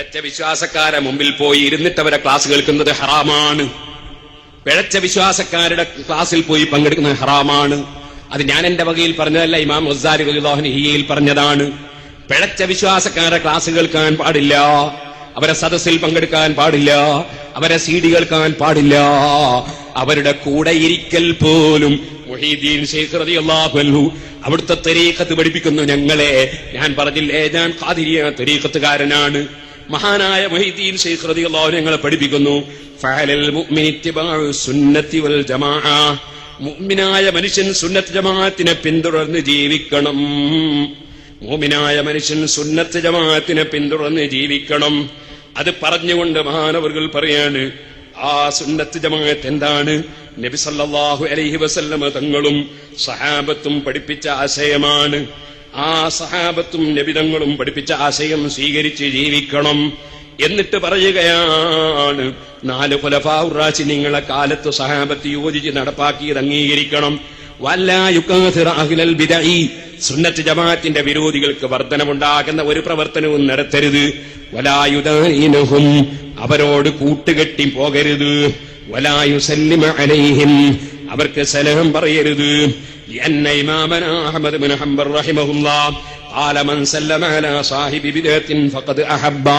പിഴച്ച വിശ്വാസക്കാരെ മുമ്പിൽ പോയി ഇരുന്നിട്ട് അവരെ ക്ലാസ് കേൾക്കുന്നത് ഹറാമാണ്. പിഴച്ച വിശ്വാസക്കാരുടെ ക്ലാസ്സിൽ പോയി പങ്കെടുക്കുന്നത് ഹറാമാണ്. അത് ഞാൻ എന്റെ വകയിൽ പറഞ്ഞതല്ല ഇമാം മുസാരി ഹിയയിൽ പറഞ്ഞതാണ്. പിഴച്ച വിശ്വാസക്കാരെ ക്ലാസ് കേൾക്കാൻ പാടില്ല അവരെ സദസ്സിൽ പങ്കെടുക്കാൻ പാടില്ല അവരെ സീഡി കേൾക്കാൻ പാടില്ല. അവരുടെ കൂടെ ഇരിക്കൽ പോലും മുഹീദ്ദീൻ അവിടുത്തെ തെരീക്കത്ത് പഠിപ്പിക്കുന്നു ഞങ്ങളെ. ഞാൻ പറഞ്ഞില്ലേ ഞാൻ കാതിരിയ തെരീക്കത്തുകാരനാണ് മഹാനായ മൊഹീദ്ദീൻ ശൈഖ് റതി അൻഹു ഞങ്ങളെ പഠിപ്പിക്കുന്നു. മുഅ്മിനായ മനുഷ്യൻ സുന്നത്ത് ജമാഅത്തിനെ പിന്തുടർന്ന് ജീവിക്കണം. മുഅ്മിനായ മനുഷ്യൻ സുന്നത്ത് ജമാഅത്തിനെ പിന്തുടർന്ന് ജീവിക്കണം. അത് പറഞ്ഞുകൊണ്ട് മഹാനവറുകൾ പറയാണ് ആ സുന്നത്ത് ജമാഅത്ത് എന്താണ്? നബി സല്ലല്ലാഹു അലൈഹി വസല്ലമ തങ്ങളും സഹാബത്തും പഠിപ്പിച്ച ആശയമാണ്. ആ സഹാബത്തും നബിതങ്ങളും പഠിപ്പിച്ച ആശയം സ്വീകരിച്ച് ജീവിക്കണം എന്നിട്ട് പറയുകയാണ് നാല് കുലഫാറാശി നിങ്ങളെ കാലത്ത് സഹാബത്ത് യോജിച്ച് നടപ്പാക്കിയത് അംഗീകരിക്കണം. സുന്നത്ത് ജമാഅത്തിന്റെ വിരോധികൾക്ക് വർധനമുണ്ടാകുന്ന ഒരു പ്രവർത്തനവും നടത്തരുത്. വലായുദീനഹും അവരോട് കൂട്ടുകെട്ടി പോകരുത്. വലായുസല്ലിമ അലൈഹിം അവർക്ക് സലഹം പറയരുത്. لأن إمامنا أحمد بن حنبل رحمه الله قال من سلم على صاحب بدعة فقد أحب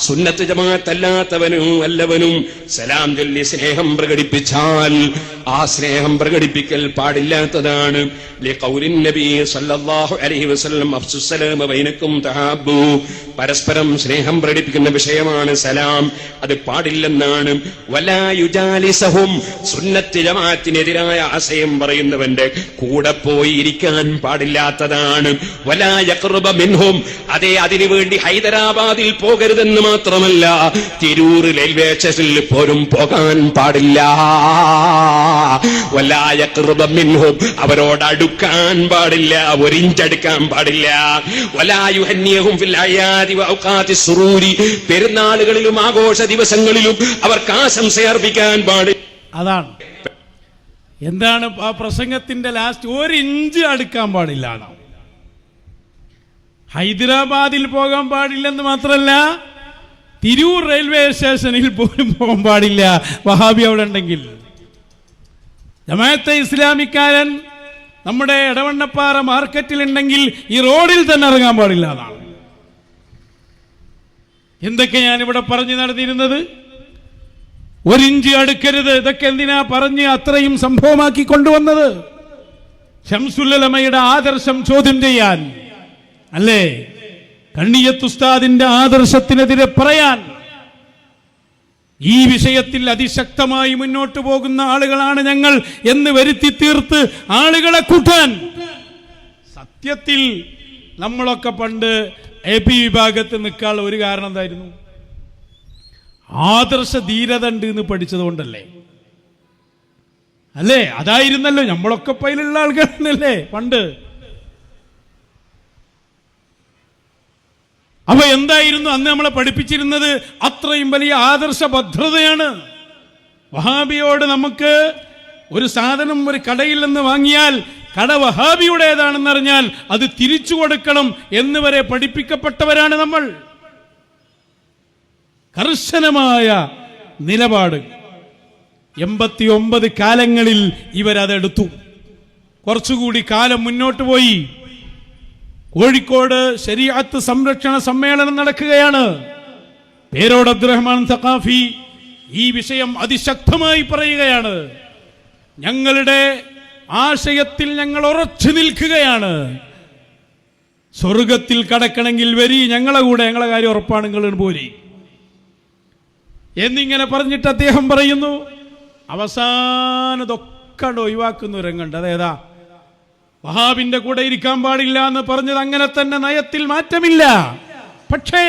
സുന്നത്ത് ജമാഅത്തല്ലാത്തവനും വല്ലവനും സലാം ചൊല്ലി സ്നേഹം പ്രകടിപ്പിച്ചാൽ ആ സ്നേഹം പ്രകടിപ്പിക്കൽ പാടില്ലാത്തതാണ്. പരസ്പരം സ്നേഹം പ്രകടിപ്പിക്കുന്ന വിഷയമാണ് സലാം. അത് പാടില്ലെന്നാണ്. വലാ യുജാലിസഹും സുന്നത്ത് ജമാഅത്തിനെതിരായ ആശയം പറയുന്നവന്റെ കൂടെ പോയിരിക്കാൻ പാടില്ലാത്തതാണ്. വലാ യഖ്റുബ മിൻഹും അതേ അതിനു വേണ്ടി ഹൈദരാബാദിൽ പോകരുതെന്ന് മാത്രമല്ല തിരൂർ റെയിൽവേ സ്റ്റേഷനിൽ പോലും പോകാൻ പാടില്ല. വല്ലായ കൃപമിൻഹും അവരോട് അടുക്കാൻ പാടില്ല ഒരിഞ്ചടുക്കാൻ പാടില്ല. സുറൂരി പെരുന്നാളുകളിലും ആഘോഷ ദിവസങ്ങളിലും അവർക്ക് ആശംസ അർപ്പിക്കാൻ പാടില്ല അതാണ്. എന്താണ് ആ പ്രസംഗത്തിന്റെ ലാസ്റ്റ് ഒരു ഇഞ്ച് അടുക്കാൻ പാടില്ല. ഹൈദരാബാദിൽ പോകാൻ പാടില്ലെന്ന് മാത്രമല്ല തിരൂർ റെയിൽവേ സ്റ്റേഷനിൽ പോലും പോകാൻ പാടില്ല. വഹാബി അവിടെ ഉണ്ടെങ്കിൽ. ജമാഅത്തെ ഇസ്ലാമിക്കാരൻ നമ്മുടെ ഇടവണ്ണപ്പാറ മാർക്കറ്റിൽ ഉണ്ടെങ്കിൽ ഈ റോഡിൽ തന്നെ ഇറങ്ങാൻ പാടില്ല എന്നാണ്. എന്തൊക്കെ ഞാൻ ഇവിടെ പറഞ്ഞു നടന്നിരുന്നത് ഒരിഞ്ച് അടുക്കരുത്. ഇതൊക്കെ എന്തിനാ പറഞ്ഞ് അത്രയും സംഭവമാക്കി കൊണ്ടുവന്നത്? ഷംസുല്ലമയുടെ ആദർശം ചോദ്യം ചെയ്യാൻ. അല്ലേ? കണ്ണിയത്തുസ്താദിന്റെ ആദർശത്തിനെതിരെ പറയാൻ ഈ വിഷയത്തിൽ അതിശക്തമായി മുന്നോട്ട് പോകുന്ന ആളുകളാണ് ഞങ്ങൾ എന്ന് വരുത്തി തീർത്ത് ആളുകളെ കൂട്ടാൻ. സത്യത്തിൽ നമ്മളൊക്കെ പണ്ട് എ പി വിഭാഗത്ത് നിൽക്കാനുള്ള ഒരു കാരണം എന്തായിരുന്നു? ആദർശ ധീരത ഉണ്ട് എന്ന് പഠിച്ചതുകൊണ്ടല്ലേ? അല്ലേ? അതായിരുന്നല്ലോ നമ്മളൊക്കെ പൈലുള്ള ആൾക്കാരനല്ലേ പണ്ട്. അപ്പൊ എന്തായിരുന്നു അന്ന് നമ്മളെ പഠിപ്പിച്ചിരുന്നത്? അത്രയും വലിയ ആദർശ ഭദ്രതയാണ് വഹാബിയോട് നമുക്ക് ഒരു സാധനം ഒരു കടയിൽ നിന്ന് വാങ്ങിയാൽ കട വഹാബിയുടേതാണെന്ന് അറിഞ്ഞാൽ അത് തിരിച്ചു കൊടുക്കണം എന്ന് വരെ പഠിപ്പിക്കപ്പെട്ടവരാണ് നമ്മൾ. കർശനമായ നിലപാട്. എൺപത്തി ഒമ്പത് കാലങ്ങളിൽ ഇവരതെടുത്തു. കുറച്ചുകൂടി കാലം മുന്നോട്ട് പോയി. കോഴിക്കോട് ശരീഅത്ത് സംരക്ഷണ സമ്മേളനം നടക്കുകയാണ്. പേരോട് അബ്ദുറഹ്മാൻ സഖാഫി ഈ വിഷയം അതിശക്തമായി പറയുകയാണ്. ഞങ്ങളുടെ ആശയത്തിൽ ഞങ്ങൾ ഉറച്ചു നിൽക്കുകയാണ്. സ്വർഗത്തിൽ കടക്കണമെങ്കിൽ വരി ഞങ്ങളെ കൂടെ ഞങ്ങളെ കാര്യം ഉറപ്പാണ് നിങ്ങൾ പോരി. എന്നിങ്ങനെ പറഞ്ഞിട്ട് അദ്ദേഹം പറയുന്നു അവസാനതൊക്കെ ഒഴിവാക്കുന്ന ഒരു രംഗമുണ്ട് അതേതാ വഹാബിന്റെ കൂടെ ഇരിക്കാൻ പാടില്ല എന്ന് പറഞ്ഞത് അങ്ങനെ തന്നെ നയത്തിൽ മാറ്റമില്ല. പക്ഷേ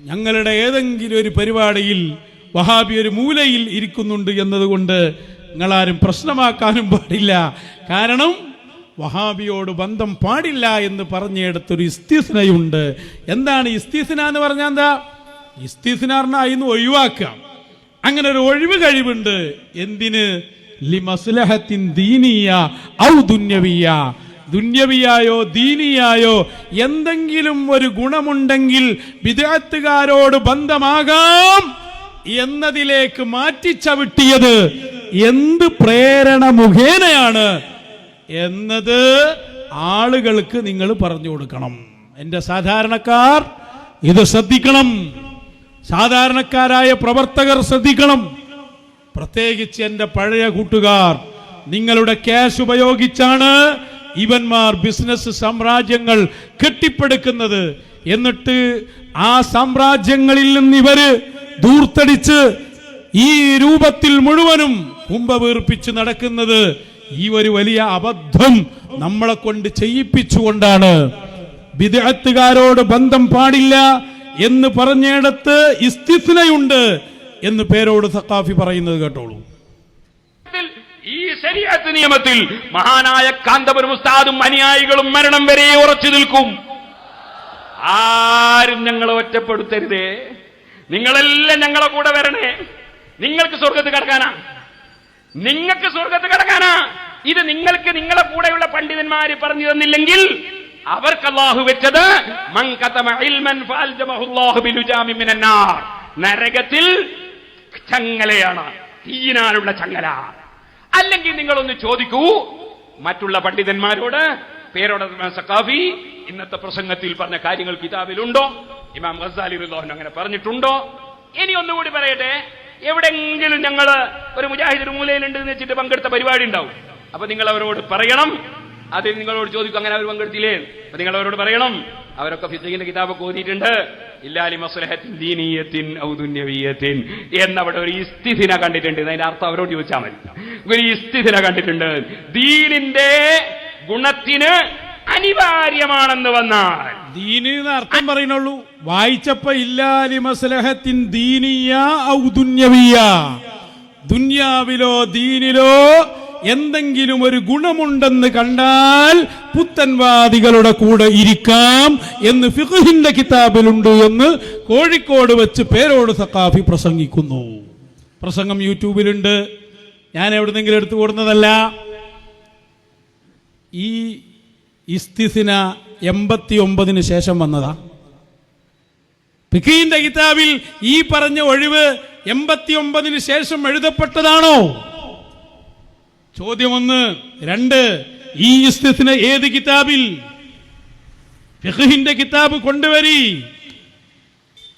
ഞങ്ങളുടെ ഏതെങ്കിലും ഒരു പരിപാടിയിൽ വഹാബി ഒരു മൂലയിൽ ഇരിക്കുന്നുണ്ട് എന്നതുകൊണ്ട് നിങ്ങളാരും പ്രശ്നമാക്കാനും പാടില്ല. കാരണം വഹാബിയോട് ബന്ധം പാടില്ല എന്ന് പറഞ്ഞെടുത്തൊരു ഇസ്തിസ്നയുണ്ട്. എന്താണ് ഇസ്തിസ്ന എന്ന് പറഞ്ഞാൽ എന്താ? ഇസ്തിസ്നാറിനായിരുന്നു ഒഴിവാക്കാം. അങ്ങനെ ഒരു ഒഴിവ് കഴിവുണ്ട്. എന്തിന്? ഔ ദുന്യവിയ. ദുന്യവിയായോ ദീനിയായോ എന്തെങ്കിലും ഒരു ഗുണമുണ്ടെങ്കിൽ വിദേഹത്തുകാരോട് ബന്ധമാകാം എന്നതിലേക്ക് മാറ്റിച്ചവിട്ടിയത് എന്ത് പ്രേരണ മുഖേനയാണ് എന്നത് ആളുകൾക്ക് നിങ്ങൾ പറഞ്ഞു കൊടുക്കണം. എന്റെ സാധാരണക്കാർ ഇത് ശ്രദ്ധിക്കണം. സാധാരണക്കാരായ പ്രവർത്തകർ ശ്രദ്ധിക്കണം. പ്രത്യേകിച്ച് എന്റെ പഴയ കൂട്ടുകാർ നിങ്ങളുടെ ക്യാഷ് ഉപയോഗിച്ചാണ് ഇവന്മാർ ബിസിനസ് സാമ്രാജ്യങ്ങൾ കെട്ടിപ്പടുക്കുന്നത്. എന്നിട്ട് ആ സാമ്രാജ്യങ്ങളിൽ നിന്ന് ഇവർ ദൂർത്തടിച്ച് ഈ രൂപത്തിൽ മുഴുവനും കുമ്പ വീർപ്പിച്ച് നടക്കുന്നത് ഈ ഒരു വലിയ അബദ്ധം നമ്മളെ കൊണ്ട് ചെയ്യിപ്പിച്ചുകൊണ്ടാണ്. വിദഗ്ധക്കാരോട് ബന്ധം പാടില്ല എന്ന് പറഞ്ഞിടത്ത് ഇസ്തിസ്നയുണ്ട് എന്ന് പേരോട് സക്കാഫി പറയുന്നത് കേട്ടോളൂ. ഈ നിയമത്തിൽ മഹാനായ കാന്തപുരം ഉസ്താദും അനുയായികളും മരണം വരെ ഉറച്ചു നിൽക്കും. ആരും ഞങ്ങളെ ഒറ്റപ്പെടുത്തരുതേ. നിങ്ങളെല്ലാം ഞങ്ങളെ കൂടെ വരണേ. നിങ്ങൾക്ക് സ്വർഗത്ത് കിടക്കാനാ. നിങ്ങൾക്ക് സ്വർഗത്ത് കിടക്കാനാ. ഇത് നിങ്ങൾക്ക് നിങ്ങളെ കൂടെയുള്ള പണ്ഡിതന്മാര് പറഞ്ഞു തന്നില്ലെങ്കിൽ അവർക്ക് അള്ളാഹു വെച്ചത്. നരകത്തിൽ ചങ്ങലയാണ്. തീയിനാലുള്ള ചങ്ങല. അല്ലെങ്കിൽ നിങ്ങളൊന്ന് ചോദിക്കൂ മറ്റുള്ള പണ്ഡിതന്മാരോട് പേരോട് സക്കാഫി ഇന്നത്തെ പ്രസംഗത്തിൽ പറഞ്ഞ കാര്യങ്ങൾ കിതാബിലുണ്ടോ? ഇമാം ഗസാലി റുല്ലാഹുൻ അങ്ങനെ പറഞ്ഞിട്ടുണ്ടോ? ഇനി ഒന്നുകൂടി പറയട്ടെ എവിടെങ്കിലും ഞങ്ങൾ ഒരു മുജാഹിദ് മൂലയിലുണ്ട് എന്ന് വെച്ചിട്ട് പങ്കെടുത്ത പരിപാടി ഉണ്ടാവും. അപ്പൊ നിങ്ങൾ അവരോട് പറയണം. അതിൽ നിങ്ങളോട് ചോദിക്കും അങ്ങനെ അവർ പങ്കെടുത്തില്ലേ? അപ്പൊ നിങ്ങൾ അവരോട് പറയണം. അവരൊക്കെ ഫിസിക്കിന്റെ കിതാബൊക്കെ ഓതിയിട്ടുണ്ട്. ഇല്ലാലി മസ്ലഹത്തിൻ ദീനീയത്തിൻ ഔദുന്യവീയത്തിൻ എന്നവിടെ ഒരു ഇസ്തിഥിന കണ്ടിട്ടുണ്ട്. അതിന്റെ അർത്ഥം അവരോട് ചോദിച്ചാൽ മതി. ഒരു ഇസ്തിഥിന കണ്ടിട്ടുണ്ട്. ദീനിന്റെ ഗുണത്തിന് അനിവാര്യമാണെന്ന് വന്നാൽ. ദീനി അർത്ഥം പറയുന്നുള്ളൂ. വായിച്ചപ്പോ ഇല്ലാലി മസ്ലഹത്തിൻ ദീനിയ ഔ ദുന്യവിയ. ദുന്യാവിലോ ദീനിലോ എന്തെങ്കിലും ഒരു ഗുണമുണ്ടെന്ന് കണ്ടാൽ പുത്തൻവാദികളുടെ കൂടെ ഇരിക്കാം എന്ന് ഫിഖുഹിന്റെ കിതാബിലുണ്ട് എന്ന് കോഴിക്കോട് വെച്ച് പേരോട് സക്കാഫി പ്രസംഗിക്കുന്നു. പ്രസംഗം യൂട്യൂബിലുണ്ട്. ഞാൻ എവിടുന്നെങ്കിലും എടുത്തു കൂടുന്നതല്ല ഈ ഇസ്തിസിന എൺപത്തി ഒമ്പതിന് ശേഷം വന്നതാ. ഫിഖീന്റെ കിതാബിൽ ഈ പറഞ്ഞ ഒഴിവ് എൺപത്തി ഒമ്പതിന് ശേഷം എഴുതപ്പെട്ടതാണോ? ചോദ്യം ഒന്ന് രണ്ട് ഈ ഇസ്തിസിന ഏത് കിതാബിൽ? ഫിഖഹിന്റെ കിതാബ് കൊണ്ടുവരി.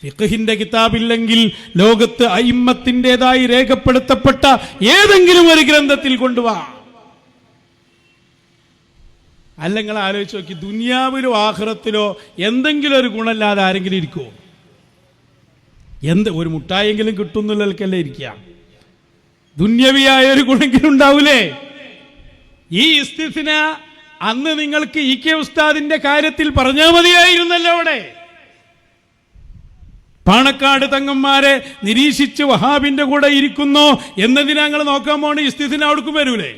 ഫിഖഹിന്റെ കിതാബില്ലെങ്കിൽ ലോകത്ത് അയിമ്മത്തിന്റെതായി രേഖപ്പെടുത്തപ്പെട്ട ഏതെങ്കിലും ഒരു ഗ്രന്ഥത്തിൽ കൊണ്ടുവാ. അല്ലെങ്കിൽ ആലോചിച്ച് നോക്കി ദുനിയാവിലോ ആഹ്റത്തിലോ എന്തെങ്കിലും ഒരു ഗുണമില്ലാതെ ആരെങ്കിലും ഇരിക്കുമോ എന്ത് ഒരു മുട്ടായെങ്കിലും കിട്ടുന്നില്ലല്ലേ ഇരിക്കുക? ദുന്യവിയായ ഒരു ഗുണമെങ്കിലും ഉണ്ടാവൂലേ? ഈ ഇസ്തിസിന അന്ന് നിങ്ങൾക്ക് ഇ കെ ഉസ്താദിന്റെ കാര്യത്തിൽ പറഞ്ഞാൽ മതിയായിരുന്നല്ലോ അവിടെ. പാണക്കാട് തങ്ങന്മാരെ നിരീക്ഷിച്ച് വഹാബിന്റെ കൂടെ ഇരിക്കുന്നു എന്നതിനാ ഞങ്ങൾ നോക്കാൻ പോണ ഇസ്തിസിന അവിടേക്കും വരൂലേ?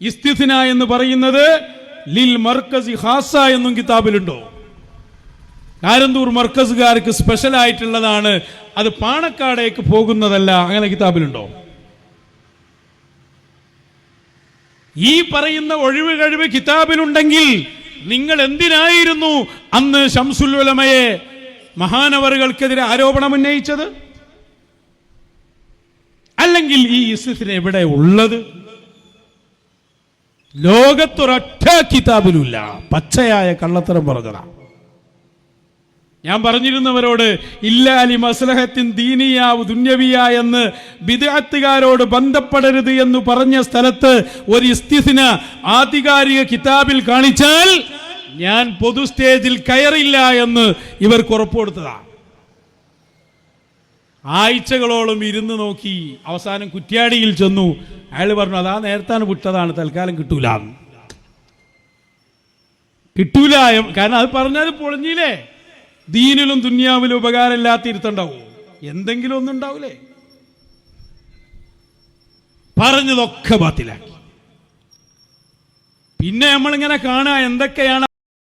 ഇസ്തിസിന എന്ന് പറയുന്നത് ലിൽ മർക്കസ് ഹാസ എന്നും കിതാബിലുണ്ടോ? കാരന്തൂർ മർക്കസുകാർക്ക് സ്പെഷ്യൽ ആയിട്ടുള്ളതാണ്. അത് പാണക്കാടേക്ക് പോകുന്നതല്ല അങ്ങനെ കിതാബിലുണ്ടോ? ഈ പറയുന്ന ഒഴിവ് കഴിവ് കിതാബിലുണ്ടെങ്കിൽ നിങ്ങൾ എന്തിനായിരുന്നു അന്ന് ഷംസുൽ ഉലമയെ മഹാനവറുകൾക്കെതിരെ ആരോപണം ഉന്നയിച്ചത്? അല്ലെങ്കിൽ ഈ ഇസ്ലത്തിന് എവിടെ ഉള്ളത്? ലോകത്തൊരൊറ്റ കിതാബിലുമില്ല. പച്ചയായ കള്ളത്തരം പറഞ്ഞതാ. ഞാൻ പറഞ്ഞിരുന്നവരോട് ഇല്ലാലി മസ്ലഹത്തിൻ ദീനിയാവ് ദുന്യവിയ എന്ന് ബിദാത്തുകാരോട് ബന്ധപ്പെടരുത് എന്ന് പറഞ്ഞ സ്ഥലത്ത് ഒരു ഇസ്തിസിന ആധികാരിക കിതാബിൽ കാണിച്ചാൽ ഞാൻ പൊതു സ്റ്റേജിൽ കയറില്ല എന്ന് ഇവർക്ക് ഉറപ്പുകൊടുത്തതാണ് ആഴ്ചകളോളം ഇരുന്ന് നോക്കി അവസാനം കുറ്റ്യാടിയിൽ ചെന്നു. അയാൾ പറഞ്ഞു അതാ നേരത്താണ് വിട്ടതാണ് തൽക്കാലം കിട്ടൂല കിട്ടൂല കാരണം അത് പറഞ്ഞാൽ പൊളിഞ്ഞില്ലേ? ദീനിലും ദുന്യാവിലും ഉപകാരമില്ലാത്ത ഇരുത്തുണ്ടാവോ എന്തെങ്കിലും ഒന്നും ഉണ്ടാവൂലേ പറഞ്ഞതൊക്കെ ബാത്തിലാക്കി. പിന്നെ നമ്മളിങ്ങനെ കാണുക എന്തൊക്കെയാണ്